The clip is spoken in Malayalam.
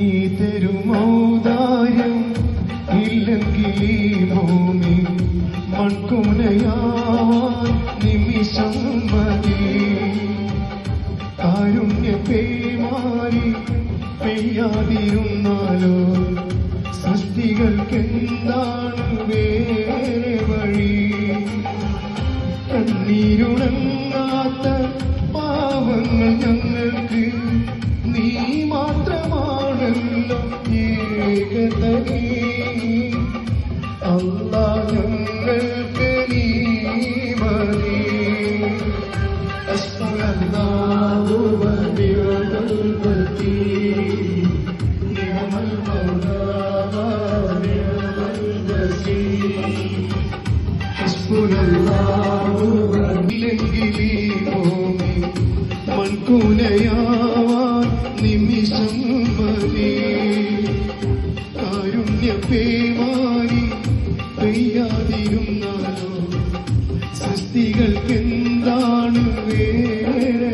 നീ തരുമൗദാര്യം ഇല്ലെങ്കിൽ ഈ ഭൂമി മൺകുനയാവാൻ നിമിഷം മതി. കാരുണ്യ പേമാരി പെയ്യാതിരുന്നാലോ? സൃഷ്ടികൾക്കെന്താണ് വേറെ വഴി? കണ്ണീരുണങ്ങാത്ത നീ അല്ല ഞങ്ങൾക്ക് നീ മതി. അസ്മല്ലാഹുവതി നിയമൽ മൗലാവസി അസ്മുല്ലാഹുവ ഇല്ലെങ്കിൽ മൺകുനയാ പേമാരി പെയ്യാതിരുന്നാലോ? സൃഷ്ടികൾക്കെന്താണ് വേറെ